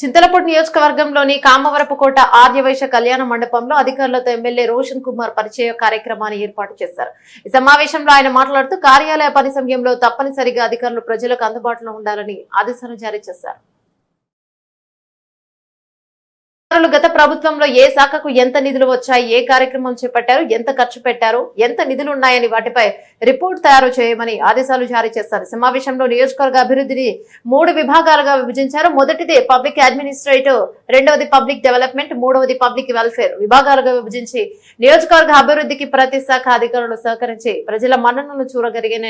చింతలపూడి నియోజకవర్గంలోని కామవరపుకోట ఆర్యవైశ్య కళ్యాణ మండపంలో అధికారులతో ఎమ్మెల్యే రోషన్ కుమార్ పరిచయ కార్యక్రమాన్ని ఏర్పాటు చేశారు. ఈ సమావేశంలో ఆయన మాట్లాడుతూ కార్యాలయ పని సమయంలో తప్పనిసరిగా అధికారులు ప్రజలకు అందుబాటులో ఉండాలని ఆదేశాలు జారీ చేశారు. గత ప్రభుత్వంలో ఏ శాఖకు ఎంత నిధులు వచ్చాయి ఏ కార్యక్రమం చేపట్టారు ఎంత ఖర్చు పెట్టారు ఎంత నిధులు ఉన్నాయని వాటిపై రిపోర్ట్ తయారు చేయమని ఆదేశాలు జారీ చేశారు. సమావేశంలో నియోజకవర్గ అభివృద్ధిని మూడు విభాగాలుగా విభజించారు. మొదటిది పబ్లిక్ అడ్మినిస్ట్రేటివ్ రెండవది పబ్లిక్ డెవలప్మెంట్ మూడవది పబ్లిక్ వెల్ఫేర్ విభాగాలుగా విభజించి నియోజకవర్గ అభివృద్ధికి ప్రతి శాఖ అధికారులు సహకరించి ప్రజల మన్ననలు చూడగలిగిన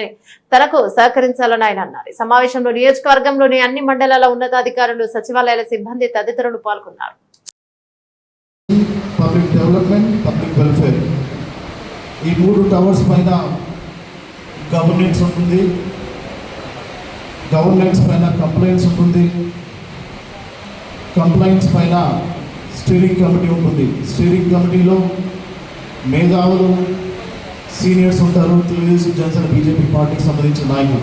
తనకు సహకరించాలని ఆయన అన్నారు. సమావేశంలో నియోజకవర్గంలోని అన్ని మండలాల ఉన్నతాధికారులు సచివాలయాల సిబ్బంది తదితరులు పాల్గొన్నారు. పబ్లిక్ డెవలప్మెంట్ పబ్లిక్ వెల్ఫేర్ ఈ మూడు టవర్స్ పైన గవర్నెన్స్ ఉంటుంది. గవర్నెన్స్ పైన కంప్లైంట్స్ ఉంటుంది. కంప్లైంట్స్ పైన స్టీరింగ్ కమిటీ ఉంటుంది. స్టీరింగ్ కమిటీలో మేధావులు సీనియర్స్ ఉంటారు. తెలుగుదేశం జనసేన బీజేపీ పార్టీకి సంబంధించిన నాయకులు.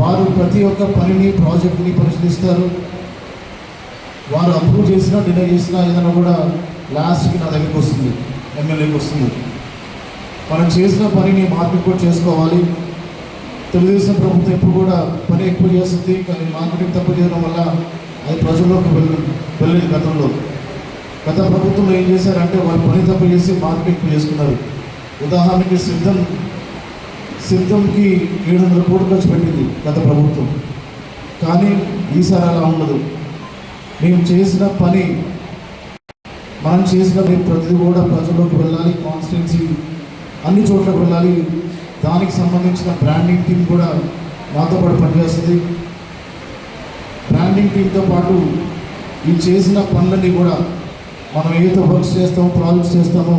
వారు ప్రతి ఒక్క పనిని ప్రాజెక్ట్ని పరిశీలిస్తారు. వారు అప్రూవ్ చేసినా డినై చేసినా ఏదైనా కూడా లాస్ట్కి నా దగ్గరికి వస్తుంది ఎమ్మెల్యేకి వస్తుంది. మనం చేసిన పనిని మార్కెట్ కూడా చేసుకోవాలి. తెలుగుదేశం ప్రభుత్వం ఎప్పుడు కూడా పని ఎక్కువ చేస్తుంది కానీ మార్కెటింగ్ తక్కువ చేయడం వల్ల అది ప్రజల్లోకి వెళ్ళి వెళ్ళేది గతంలో. గత ప్రభుత్వంలో ఏం చేశారంటే వాళ్ళు పని తప్పు చేసి మార్కెట్ ఎక్కువ చేసుకున్నారు. ఉదాహరణకి సిద్ధం సిద్ధంకి ఏడు వందల కోట్లు ఖర్చు పెట్టింది గత ప్రభుత్వం. కానీ ఈసారి అలా ఉండదు. మేము చేసిన పని మనం చేసిన మీరు ప్రతిదీ కూడా ప్రజల్లోకి వెళ్ళాలి కాన్స్టిట్యున్సీ అన్ని చోట్లకు వెళ్ళాలి. దానికి సంబంధించిన బ్రాండింగ్ టీం కూడా మాతో పాటు పనిచేస్తుంది. బ్రాండింగ్ టీంతో పాటు ఈ చేసిన పనులన్నీ కూడా మనం ఏదైతే వర్క్స్ చేస్తామో ప్రాజెక్ట్స్ చేస్తామో